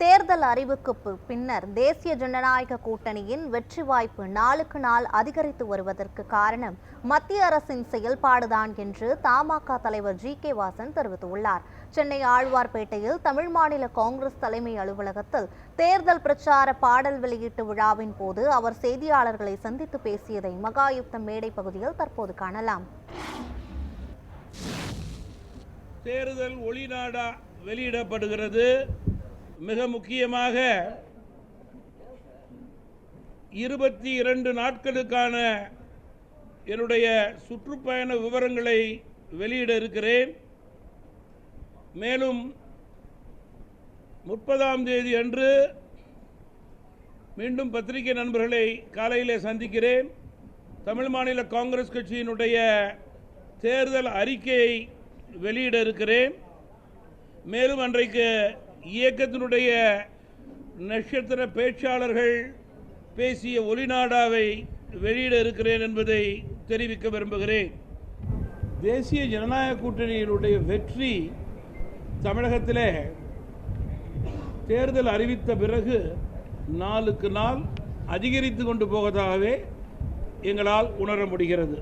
தேர்தல் அறிவுக்கு பின்னர் தேசிய ஜனநாயக கூட்டணியின் வெற்றி வாய்ப்பு நாளுக்கு நாள் அதிகரித்து வருவதற்கு காரணம் மத்திய அரசின் செயல்பாடுதான் என்று தமாக தலைவர் ஜி கே வாசன் தெரிவித்துள்ளார். சென்னை ஆழ்வார்பேட்டையில் தமிழ் மாநில காங்கிரஸ் தலைமை அலுவலகத்தில் தேர்தல் பிரச்சார பாடல் வெளியீட்டு விழாவின் போது அவர் செய்தியாளர்களை சந்தித்து பேசியதை மகாயுத்த மேடை பகுதியில் தற்போது காணலாம். தேர்தல் ஒளிநாடா வெளியிடப்படுகிறது. மிக முக்கியமாக இருபத்தி இரண்டு நாட்களுக்கான என்னுடைய சுற்றுப்பயண விவரங்களை வெளியிட இருக்கிறேன். மேலும் முப்பதாம் தேதி அன்று மீண்டும் பத்திரிகை நண்பர்களை காலையிலே சந்திக்கிறேன். தமிழ் மாநில காங்கிரஸ் கட்சியினுடைய தேர்தல் அறிக்கையை வெளியிட இருக்கிறேன். மேலும் அன்றைக்கு இயக்கத்தினுடைய நட்சத்திர பேச்சாளர்கள் பேசிய ஒளிநாடாவை வெளியிட இருக்கிறேன் என்பதை தெரிவிக்க விரும்புகிறேன். தேசிய ஜனநாயக கூட்டணியினுடைய வெற்றி தமிழகத்திலே தேர்தல் அறிவித்த பிறகு நாளுக்கு நாள் அதிகரித்து கொண்டு போவதாகவே எங்களால் உணர முடிகிறது.